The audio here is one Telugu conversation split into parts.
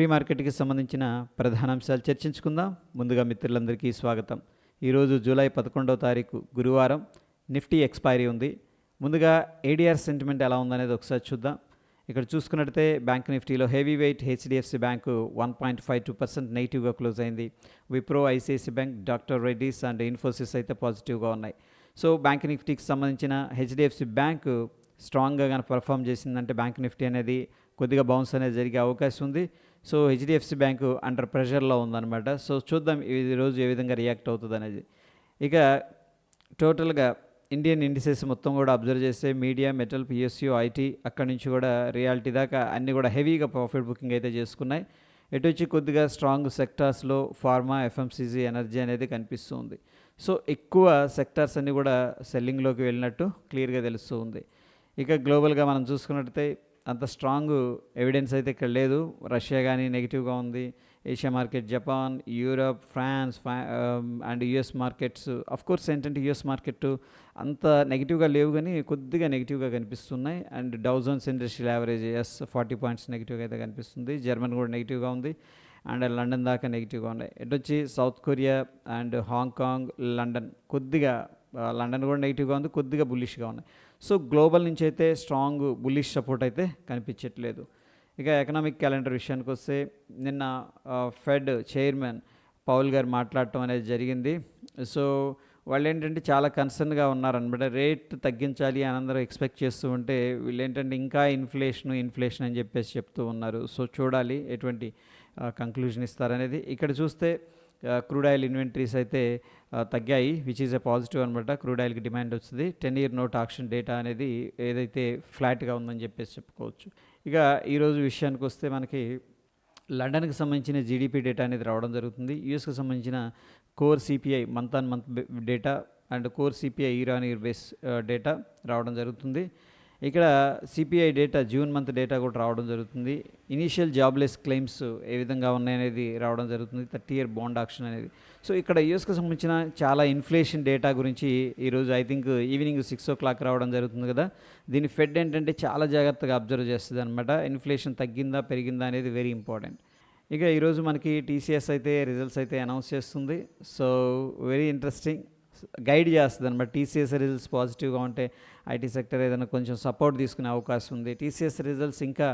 ప్రీ మార్కెట్కి సంబంధించిన ప్రధాన అంశాలు చర్చించుకుందాం. ముందుగా మిత్రులందరికీ స్వాగతం. ఈరోజు జూలై పదకొండవ తారీఖు గురువారం నిఫ్టీ ఎక్స్పైరీ ఉంది. ముందుగా ఏడిఆర్ సెంటిమెంట్ ఎలా ఉందనేది ఒకసారి చూద్దాం. ఇక్కడ చూసుకున్నట్టయితే బ్యాంక్ నిఫ్టీలో heavy weight HDFC bank one point five two percent నెగిటివ్గా క్లోజ్ అయింది. Wipro ICICI bank doctor Reddy's and Infosys అయితే పాజిటివ్గా ఉన్నాయి. సో బ్యాంక్ నిఫ్టీకి సంబంధించిన హెచ్డిఎఫ్సి బ్యాంకు స్ట్రాంగ్గా కానీ పర్ఫామ్ చేసిందంటే బ్యాంక్ నిఫ్టీ అనేది కొద్దిగా బౌన్స్ అనేది జరిగే అవకాశం ఉంది. సో హెచ్డిఎఫ్సి బ్యాంకు అండర్ ప్రెషర్లో ఉందన్నమాట. సో చూద్దాం ఈ రోజు ఏ విధంగా రియాక్ట్ అవుతుంది అనేది. ఇక టోటల్గా ఇండియన్ ఇండిసెస్ మొత్తం కూడా అబ్జర్వ్ చేస్తే మీడియా మెటల్ పిఎస్యూ ఐటీ అక్కడి నుంచి కూడా రియాలిటీ దాకా అన్నీ కూడా హెవీగా ప్రాఫిట్ బుకింగ్ అయితే చేసుకున్నాయి. ఎటు వచ్చి కొద్దిగా స్ట్రాంగ్ సెక్టార్స్లో ఫార్మా ఎఫ్ఎంసీజీ ఎనర్జీ అనేది కనిపిస్తుంది సో ఎక్కువ సెక్టార్స్ అన్నీ కూడా సెల్లింగ్లోకి వెళ్ళినట్టు క్లియర్గా తెలుస్తూ ఉంది. ఇక గ్లోబల్గా మనం చూసుకున్నట్టయితే అంత స్ట్రాంగ్ ఎవిడెన్స్ అయితే ఇక్కడ లేదు. రష్యా కానీ నెగిటివ్గా ఉంది. Asia market Japan Europe France and US markets. Of course ఏంటంటే యుఎస్ మార్కెట్ అంత నెగిటివ్గా లేవు కానీ కొద్దిగా నెగిటివ్గా కనిపిస్తున్నాయి. And Dow Jones industrial average is forty points నెగిటివ్గా అయితే కనిపిస్తుంది. జర్మన్ కూడా నెగిటివ్గా ఉంది. అండ్ లండన్ దాకా నెగిటివ్గా ఉన్నాయి. ఎటు వచ్చి South Korea and Hong Kong London కొద్దిగా లండన్ కూడా నెగిటివ్గా ఉంది. కొద్దిగా బుల్లిష్గా ఉన్నాయి. సో గ్లోబల్ నుంచి అయితే స్ట్రాంగ్ బుల్లిష్ సపోర్ట్ అయితే కనిపించట్లేదు. ఇక ఎకనామిక్ క్యాలెండర్ విషయానికి వస్తే నిన్న ఫెడ్ చైర్మన్ పౌల్ గారు మాట్లాడటం అనేది జరిగింది. సో వాళ్ళు ఏంటంటే చాలా కన్సర్న్గా ఉన్నారనమాట రేట్ తగ్గించాలి అని అందరూ ఎక్స్పెక్ట్ చేస్తూ ఉంటే వీళ్ళు ఏంటంటే ఇంకా ఇన్ఫ్లేషన్ ఇన్ఫ్లేషన్ అని చెప్పేసి చెప్తూ ఉన్నారు. సో చూడాలి ఎటువంటి కంక్లూజన్ ఇస్తారనేది. ఇక్కడ చూస్తే క్రూడ్ ఆయిల్ ఇన్వెంటరీస్ అయితే తగ్గాయి విచ్ ఈజ్ ఎ పాజిటివ్ అనమాట క్రూడ్ ఆయిల్కి డిమాండ్ వస్తుంది. Ten year note auction data అనేది ఏదైతే ఫ్లాట్గా ఉందని చెప్పేసి చెప్పుకోవచ్చు. ఇక ఈరోజు విషయానికి వస్తే మనకి లండన్కి సంబంధించిన జీడిపి డేటా అనేది రావడం జరుగుతుంది. యూఎస్కి సంబంధించిన core CPI month on month data and core CPI year on year base data రావడం జరుగుతుంది. ఇక్కడ CPI data June month data కూడా రావడం జరుగుతుంది. ఇనీషియల్ జాబ్లెస్ క్లెయిమ్స్ ఏ విధంగా ఉన్నాయనేది రావడం జరుగుతుంది. థర్టీ ఇయర్ బాండ్ ఆక్షన్ అనేది. సో ఇక్కడ యూఎస్కి సంబంధించిన చాలా ఇన్ఫ్లేషన్ డేటా గురించి ఈరోజు I think evening six o'clock రావడం జరుగుతుంది కదా. దీని ఫెడ్ ఏంటంటే చాలా జాగ్రత్తగా అబ్జర్వ్ చేస్తుంది అనమాట ఇన్ఫ్లేషన్ తగ్గిందా పెరిగిందా అనేది వెరీ ఇంపార్టెంట్ ఇక ఈరోజు మనకి టీసీఎస్ అయితే రిజల్ట్స్ అయితే అనౌన్స్ చేస్తుంది. సో వెరీ ఇంట్రెస్టింగ్ గైడ్ చేస్తుంది అనమాట టీసీఎస్ రిజల్ట్స్ పాజిటివ్గా ఉంటే ఐటీ సెక్టర్ ఏదైనా కొంచెం సపోర్ట్ తీసుకునే అవకాశం ఉంది. టీసీఎస్ రిజల్ట్స్ ఇంకా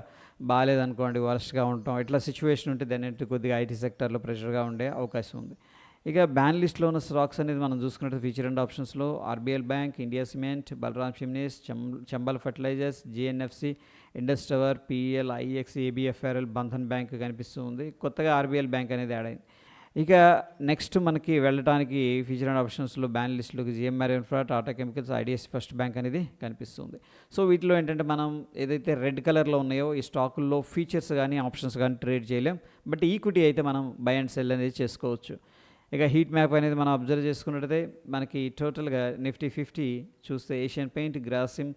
బాగాలేదనుకోండి వరస్ట్గా ఉంటాం. ఇట్లా సిచ్యువేషన్ ఉంటే దాని కొద్దిగా ఐటీ సెక్టర్లో ప్రెషర్గా ఉండే అవకాశం ఉంది. ఇక బ్యాన్ లిస్ట్లో ఉన్న స్టాక్స్ అనేది మనం చూసుకున్నట్టు ఫ్యూచర్ అండ్ ఆప్షన్స్లో RBL bank India cement Balram chimneys చం Chambal fertilisers GNFC Indus tower PL IX ABFRL Bandhan bank కనిపిస్తూ ఉంది. కొత్తగా ఆర్బీఎల్ బ్యాంక్ అనేది యాడ్ అయింది. ఇక నెక్స్ట్ మనకి వెళ్ళడానికి ఫ్యూచర్ అండ్ ఆప్షన్స్లో ban GM GMR infra Tata chemicals IDFC first bank అనేది కనిపిస్తుంది. సో వీటిలో ఏంటంటే మనం ఏదైతే రెడ్ కలర్లో ఉన్నాయో ఈ స్టాకుల్లో ఫీచర్స్ కానీ ఆప్షన్స్ కానీ ట్రేడ్ చేయలేం. బట్ ఈక్విటీ అయితే మనం బై అండ్ సెల్ అనేది చేసుకోవచ్చు. ఇక హీట్ మ్యాప్ అనేది మనం అబ్జర్వ్ చేసుకున్నట్టయితే మనకి టోటల్గా నిఫ్టీ ఫిఫ్టీ చూస్తే Asian paint Grasim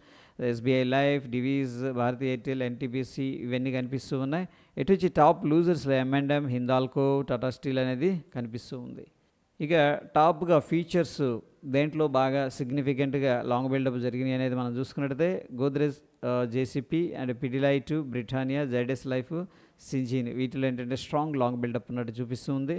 SBI life Divi's Bharti Airtel NTPC ఇవన్నీ కనిపిస్తూ ఉన్నాయి. ఎటు వచ్చి top లూజర్స్లో M and M Hindalco Tata steel అనేది కనిపిస్తూ ఉంది. ఇక టాప్గా ఫీచర్స్ దేంట్లో బాగా సిగ్నిఫికెంట్గా లాంగ్ బిల్డప్ జరిగినాయి అనేది మనం చూసుకున్నట్టయితే Godrej JCP and Pidilite Britannia Zydus life Syngene వీటిలో ఏంటంటే స్ట్రాంగ్ లాంగ్ బిల్డప్ ఉన్నట్టు చూపిస్తుంది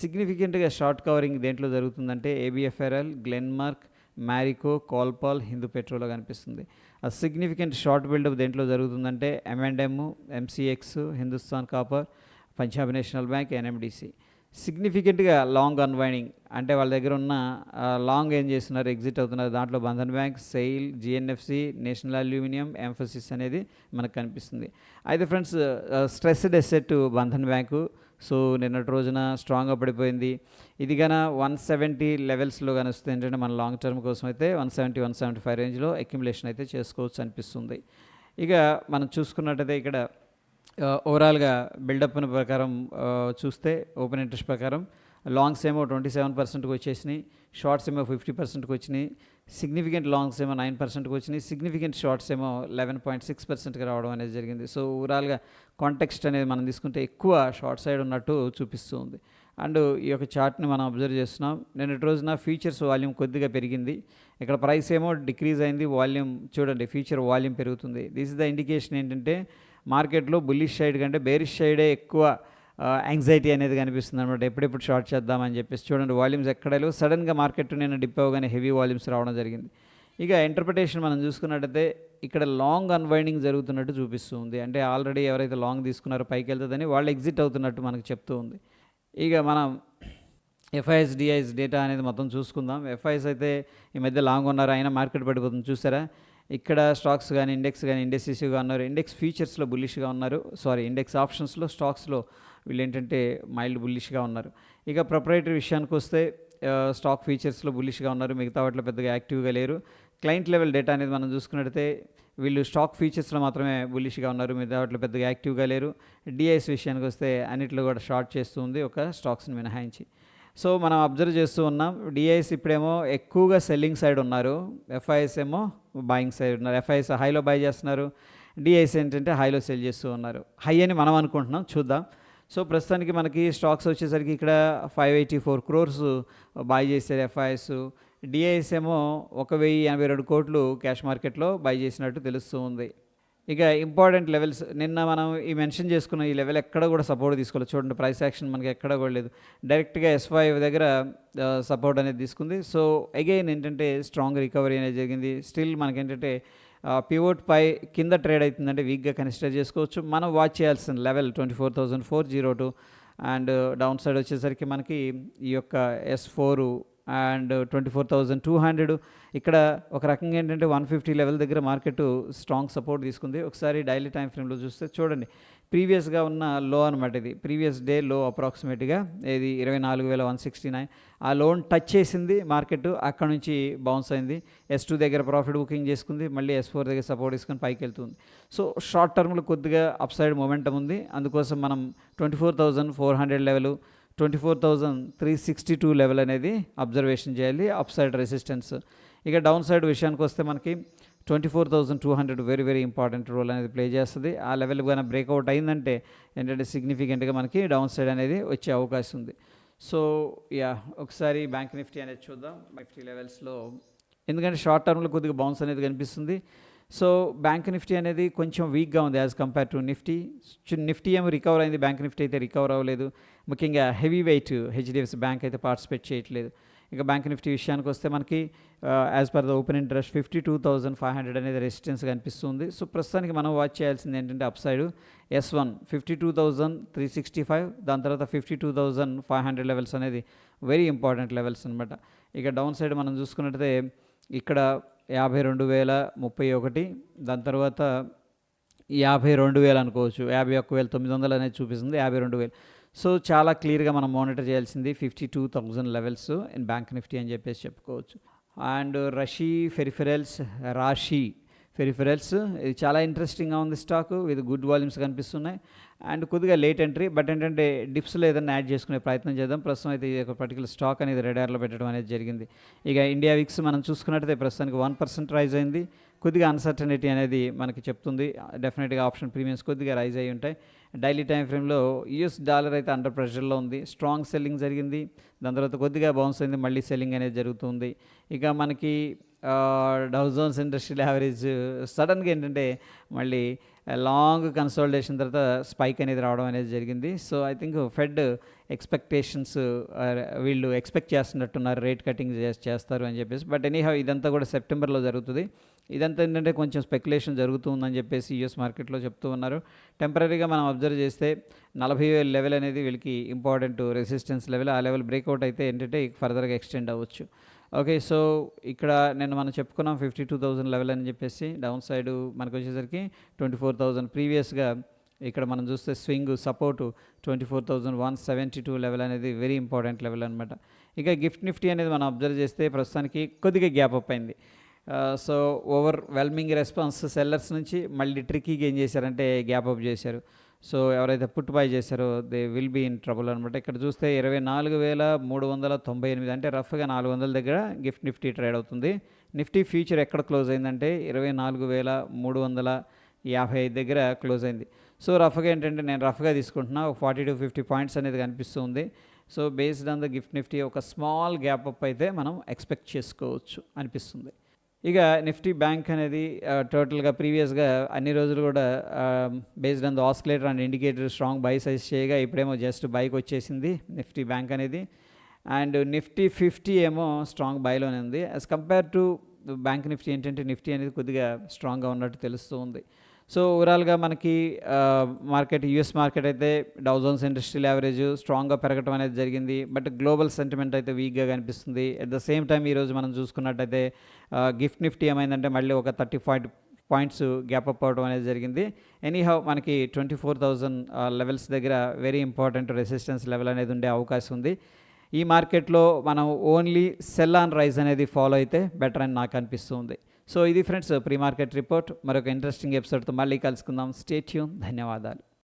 సిగ్నిఫికెంట్గా షార్ట్ కవరింగ్ దేంట్లో జరుగుతుందంటే ABFRL Glenmark Marico Colpal Hindu పెట్రోలో కనిపిస్తుంది. ఆ సిగ్నిఫికెంట్ షార్ట్ బిల్డప్ దేంట్లో జరుగుతుందంటే M and M MCX Hindustan copper Punjab national bank NMDC సిగ్నిఫికెంట్గా long unwinding అంటే వాళ్ళ దగ్గర ఉన్న లాంగ్ ఏం చేస్తున్నారు ఎగ్జిట్ అవుతున్నారు దాంట్లో Bandhan bank SAIL GNFC national aluminium Mphasis అనేది మనకు కనిపిస్తుంది. అయితే friends stressed asset Bandhan bank so నిన్నటి రోజున స్ట్రాంగ్గా పడిపోయింది. ఇది గాన వన్ సెవెంటీ లెవెల్స్లో కానీ వస్తుంది ఏంటంటే మన లాంగ్ టర్మ్ కోసం అయితే one seventy one seventy five రేంజ్లో అక్యుములేషన్ అయితే చేసుకోవచ్చు అనిపిస్తుంది. ఇక మనం చూసుకున్నట్టయితే ఇక్కడ ఓవరాల్గా బిల్డప్ ప్రకారం చూస్తే ఓపెన్ ఇంట్రెస్ట్ ప్రకారం లాంగ్స్ ఏమో ట్వంటీ సెవెన్ పర్సెంట్కి వచ్చేసినాయి షార్ట్స్ ఏమో ఫిఫ్టీ పర్సెంట్కి వచ్చినాయి. సిగ్నిఫికెంట్ లాంగ్స్ ఏమో నైన్ పర్సెంట్కి వచ్చినాయి సిగ్నిఫికెంట్ షార్ట్స్ ఏమో లెవెన్ పాయింట్ సిక్స్ పర్సెంట్కి రావడం అనేది జరిగింది. సో ఓవరాల్గా కాంటెక్స్ట్ అనేది మనం తీసుకుంటే ఎక్కువ షార్ట్ సైడ్ ఉన్నట్టు చూపిస్తూ ఉంది. అండ్ ఈ యొక్క చార్ట్ని మనం అబ్జర్వ్ చేస్తున్నాం. నిన్నటి రోజున ఫీచర్స్ వాల్యూమ్ కొద్దిగా పెరిగింది. ఇక్కడ ప్రైస్ ఏమో డిక్రీజ్ అయింది వాల్యూమ్ చూడండి ఫీచర్ వాల్యూమ్ పెరుగుతుంది. దిస్ ఇస్ ద ఇండికేషన్ ఏంటంటే మార్కెట్లో బుల్లిష్ సైడ్ కంటే బేరిష్ సైడే ఎక్కువ యాంగ్జైటీ అనేది కనిపిస్తుంది అనమాట ఎప్పుడెప్పుడు షార్ట్ చేద్దామని చెప్పేసి. చూడండి వాల్యూమ్స్ ఎక్కడ లేవు. సడన్గా మార్కెట్ నేను డిప్ అవ్వగానే హెవీ వాల్యూమ్స్ రావడం జరిగింది. ఇక ఇంటర్ప్రిటేషన్ మనం చూసుకున్నట్టయితే ఇక్కడ లాంగ్ అన్వైండింగ్ జరుగుతున్నట్టు చూపిస్తుంది అంటే ఆల్రెడీ ఎవరైతే లాంగ్ తీసుకున్నారో పైకి వెళ్తుందని వాళ్ళు ఎగ్జిట్ అవుతున్నట్టు మనకు చెప్తూ ఉంది. ఇక మనం ఎఫ్ఐఎస్ డిఐఎస్ డేటా అనేది మొత్తం చూసుకుందాం. ఎఫ్ఐఎస్ అయితే ఈ మధ్య లాంగ్ ఉన్నారు. అయినా మార్కెట్ పడిపోతుంది. చూసారా? ఇక్కడ స్టాక్స్ కానీ ఇండెక్స్ కానీ ఇండెక్సిస్గా ఉన్నారు. ఇండెక్స్ ఫీచర్స్లో బుల్లిష్గా ఉన్నారు. సారీ ఇండెక్స్ ఆప్షన్స్లో స్టాక్స్లో వీళ్ళు ఏంటంటే మైల్డ్ బుల్లిష్గా ఉన్నారు. ఇక ప్రొపరేటరీ విషయానికి వస్తే స్టాక్ ఫీచర్స్లో బుల్లిష్గా ఉన్నారు. మిగతా వాటిలో పెద్దగా యాక్టివ్గా లేరు. క్లయింట్ లెవెల్ డేటా అనేది మనం చూసుకున్నట్టయితే వీళ్ళు స్టాక్ ఫీచర్స్లో మాత్రమే బుల్లిష్గా ఉన్నారు. మిగతా వాటిలో పెద్దగా యాక్టివ్గా లేరు. డిఐఎస్ విషయానికి వస్తే అన్నిట్లో కూడా షార్ట్ చేస్తుంది ఒక స్టాక్స్ని మినహాయించి. సో మనం అబ్జర్వ్ చేస్తూ ఉన్నాం. డిఐఎస్ ఇప్పుడేమో ఎక్కువగా సెల్లింగ్ సైడ్ ఉన్నారు. ఎఫ్ఐఎస్ ఏమో బాయింగ్ సైడ్ ఉన్నారు. ఎఫ్ఐఎస్ హైలో బై చేస్తున్నారు. డిఐఎస్ ఏంటంటే హైలో సెల్ చేస్తూ ఉన్నారు. హై అని మనం అనుకుంటున్నాం. చూద్దాం. సో ప్రస్తుతానికి మనకి స్టాక్స్ వచ్చేసరికి ఇక్కడ five eighty four crores uh, buy చేశారు ఎఫ్ఐఎస్ డిఐఎస్ ఏమో ఒక వెయ్యి ఎనభై రెండు కోట్లు క్యాష్ మార్కెట్లో బై చేసినట్టు తెలుస్తూ ఉంది. ఇక ఇంపార్టెంట్ లెవెల్స్ నిన్న మనం ఈ మెన్షన్ చేసుకున్న ఈ లెవెల్ ఎక్కడ కూడా సపోర్ట్ తీసుకోలేదు. చూడండి ప్రైస్ యాక్షన్ మనకి ఎక్కడ కూడా లేదు. డైరెక్ట్గా ఎస్ దగ్గర uh, సపోర్ట్ అనేది తీసుకుంది. సో అగైన్ ఏంటంటే స్ట్రాంగ్ రికవరీ అనేది జరిగింది. స్టిల్ మనకేంటంటే పివోట్ పై కింద ట్రేడ్ అవుతుందంటే వీక్గా కన్సిడర్ చేసుకోవచ్చు. మనం వాచ్ చేయాల్సిన level twenty four thousand four zero two and down side వచ్చేసరికి మనకి ఈ యొక్క S four and twenty four thousand two hundred. ఇక్కడ ఒక రకంగా ఏంటంటే వన్ ఫిఫ్టీ లెవెల్ దగ్గర మార్కెట్ స్ట్రాంగ్ సపోర్ట్ తీసుకుంది. ఒకసారి డైలీ టైం ఫ్రేమ్లో చూస్తే చూడండి ప్రీవియస్గా ఉన్న లో అనమాట ఇది. ప్రీవియస్ డే లో అప్రాక్సిమేట్గా ఇది ఇరవై నాలుగు వేల వన్ సిక్స్టీ నైన్. ఆ లోన్ టచ్ చేసింది మార్కెట్ అక్కడ నుంచి బౌన్స్ అయింది. ఎస్ టూ దగ్గర ప్రాఫిట్ బుకింగ్ చేసుకుంది మళ్ళీ ఎస్ ఫోర్ దగ్గర సపోర్ట్ తీసుకొని పైకి వెళ్తుంది. సో షార్ట్ టర్మ్లో కొద్దిగా అప్ సైడ్ మొమెంటం ఉంది. అందుకోసం మనం twenty four thousand four hundred level twenty four thousand three sixty two level అనేది అబ్జర్వేషన్ చేయాలి అప్ సైడ్ రెసిస్టెన్స్ ఇక డౌన్ సైడ్ విషయానికి వస్తే మనకి twenty four thousand two hundred very very important role అనేది ప్లే చేస్తుంది. ఆ లెవెల్ కానీ బ్రేక్అవుట్ అయిందంటే ఏంటంటే సిగ్నిఫికెంట్గా మనకి డౌన్ సైడ్ అనేది వచ్చే అవకాశం ఉంది. సో యా ఒకసారి బ్యాంక్ నిఫ్టీ అనేది చూద్దాం. నిఫ్టీ లెవెల్స్లో ఎందుకంటే షార్ట్ టర్మ్లో కొద్దిగా బౌన్స్ అనేది కనిపిస్తుంది. సో బ్యాంక్ నిఫ్టీ అనేది కొంచెం వీక్గా ఉంది as compared to Nifty. Nifty ఏమో రికవర్ అయింది బ్యాంక్ నిఫ్టీ అయితే రికవర్ అవ్వలేదు. ముఖ్యంగా హెవీ వెయిట్ హెచ్డిఎఫ్సి బ్యాంక్ అయితే పార్టిసిపేట్ చేయట్లేదు. ఇంకా బ్యాంక్ నిఫ్టీ విషయానికి వస్తే మనకి as per the open interest fifty two thousand five hundred అనేది రెసిస్టెన్స్ కనిపిస్తుంది. సో ప్రస్తుతానికి మనం వాచ్ చేయాల్సింది ఏంటంటే up side S one fifty two thousand three sixty five దాని తర్వాత fifty two thousand five hundred levels అనేది వెరీ ఇంపార్టెంట్ లెవెల్స్ అనమాట ఇక డౌన్ సైడ్ మనం చూసుకున్నట్టయితే ఇక్కడ యాభై రెండు వేల ముప్పై ఒకటి దాని తర్వాత యాభై రెండు వేలు అనుకోవచ్చు. యాభై ఒక్క వేల తొమ్మిది వందలు అనేది చూపిస్తుంది. యాభై రెండు వేలు. సో చాలా క్లియర్గా మనం మానిటర్ చేయాల్సింది fifty two thousand levels in bank Nifty అని చెప్పేసి చెప్పుకోవచ్చు. అండ్ రషీ ఫెరిఫెరల్స్ రాషి ఫెరిఫెరల్స్ ఇది చాలా ఇంట్రెస్టింగ్గా ఉంది స్టాక్ ఇది గుడ్ వాల్యూమ్స్ కనిపిస్తున్నాయి. అండ్ కొద్దిగా లేట్ ఎంట్రీ బట్ ఏంటంటే డిప్స్లో ఏదైనా యాడ్ చేసుకునే ప్రయత్నం చేద్దాం. ప్రస్తుతం అయితే ఈ ఒక పర్టికులర్ స్టాక్ అనేది రెడార్లో పెట్టడం అనేది జరిగింది. ఇక ఇండియా విక్స్ మనం చూసుకున్నట్టయితే ప్రస్తుతానికి వన్ పర్సెంట్ రైజ్ అయింది. కొద్దిగా అన్సర్టనిటీ అనేది మనకి చెప్తుంది. డెఫినెట్గా ఆప్షన్ ప్రీమియమ్స్ కొద్దిగా రైజ్ అయి ఉంటాయి. డైలీ టైం ఫ్రేమ్లో యూఎస్ డాలర్ అయితే అండర్ ప్రెషర్లో ఉంది. స్ట్రాంగ్ సెల్లింగ్ జరిగింది. దాని తర్వాత కొద్దిగా బౌన్స్ అయింది. మళ్ళీ సెల్లింగ్ అనేది జరుగుతుంది. ఇక మనకి డౌజోన్స్ ఇండస్ట్రియల్ యావరేజ్ సడన్గా ఏంటంటే మళ్ళీ లాంగ్ కన్సల్టేషన్ తర్వాత స్పైక్ అనేది రావడం అనేది జరిగింది. So I think Fed expectations వీళ్ళు ఎక్స్పెక్ట్ చేస్తున్నట్టున్నారు రేట్ కటింగ్ చేస్తారు అని చెప్పేసి. బట్ ఎనీహౌ ఇదంతా కూడా సెప్టెంబర్లో జరుగుతుంది. ఇదంతా ఏంటంటే కొంచెం స్పెక్యులేషన్ జరుగుతుందని చెప్పేసి యూఎస్ మార్కెట్లో చెప్తూ ఉన్నారు. టెంపరీగా మనం అబ్జర్వ్ చేస్తే నలభై వేల లెవెల్ అనేది వీళ్ళకి ఇంపార్టెంట్ రెసిస్టెన్స్ లెవెల్ ఆ లెవెల్ బ్రేక్అవుట్ అయితే ఏంటంటే ఫర్దర్గా ఎక్స్టెండ్ అవ్వచ్చు. ఓకే సో ఇక్కడ నేను మనం చెప్పుకున్నాం ఫిఫ్టీ టూ థౌజండ్ లెవెల్ అని చెప్పేసి డౌన్ సైడ్ మనకు వచ్చేసరికి ట్వంటీ ఫోర్ థౌజండ్ ప్రీవియస్గా ఇక్కడ మనం చూస్తే swing support twenty four thousand one seventy two level అనేది వెరీ ఇంపార్టెంట్ లెవెల్ అనమాట ఇక గిఫ్ట్ నిఫ్టీ అనేది మనం అబ్జర్వ్ చేస్తే ప్రస్తుతానికి కొద్దిగా గ్యాప్ అప్ అయింది. సో ఓవర్ వెల్మింగ్ రెస్పాన్స్ సెల్లర్స్ నుంచి మళ్ళీ ట్రిక్కీగా ఏం చేశారంటే గ్యాప్ అప్ చేశారు. సో ఎవరైతే పుట్ బై చేశారో they will be in trouble అనమాట ఇక్కడ చూస్తే ఇరవై నాలుగు వేల మూడు వందల తొంభై ఎనిమిది అంటే రఫ్గా నాలుగు వందల దగ్గర గిఫ్ట్ నిఫ్టీ ట్రేడ్ అవుతుంది. నిఫ్టీ ఫ్యూచర్ ఎక్కడ క్లోజ్ అయిందంటే ఇరవై నాలుగు వేల మూడు వందల యాభై ఐదు దగ్గర క్లోజ్ అయింది. సో రఫ్గా ఏంటంటే నేను రఫ్గా తీసుకుంటున్నా ఒక ఫార్టీ టు ఫిఫ్టీ పాయింట్స్ అనేది కనిపిస్తుంది so based on the gift Nifty ఒక స్మాల్ గ్యాప్ అప్ అయితే మనం ఎక్స్పెక్ట్ చేసుకోవచ్చు అనిపిస్తుంది. ఇక నిఫ్టీ బ్యాంక్ అనేది టోటల్గా ప్రీవియస్గా అన్ని రోజులు కూడా based on the oscillator and indicator strong buy side చేయగా ఇప్పుడేమో జస్ట్ బైక్ వచ్చేసింది నిఫ్టీ బ్యాంక్ అనేది. అండ్ నిఫ్టీ ఫిఫ్టీ ఏమో స్ట్రాంగ్ బైలోనే ఉంది. As compare to bank Nifty ఏంటంటే నిఫ్టీ అనేది కొద్దిగా స్ట్రాంగ్గా ఉన్నట్టు తెలుస్తూ ఉంది. సో ఓవరాల్గా మనకి మార్కెట్ యూఎస్ మార్కెట్ అయితే డౌజోన్స్ ఇండస్ట్రియల్ యావరేజ్ స్ట్రాంగ్గా పెరగడం అనేది జరిగింది. బట్ గ్లోబల్ సెంటిమెంట్ అయితే వీక్గా కనిపిస్తుంది. అట్ ద సేమ్ టైం ఈరోజు మనం చూసుకున్నట్టయితే గిఫ్ట్ నిఫ్టీ ఏమైందంటే మళ్ళీ ఒక thirty point points gap up అవడం అనేది జరిగింది. ఎనీహౌ మనకి ట్వంటీ ఫోర్ థౌజండ్ లెవెల్స్ దగ్గర వెరీ ఇంపార్టెంట్ రెసిస్టెన్స్ లెవెల్ అనేది ఉండే అవకాశం ఉంది. ఈ మార్కెట్లో మనం ఓన్లీ సెల్ ఆన్ రైజ్ అనేది ఫాలో అయితే బెటర్ అని నాకు అనిపిస్తుంది. సో ఇది ఫ్రెండ్స్ ప్రీ మార్కెట్ రిపోర్ట్. మరొక ఇంట్రెస్టింగ్ ఎపిసోడ్తో మళ్ళీ కలుసుకుందాం. స్టేట్యూన్ ధన్యవాదాలు.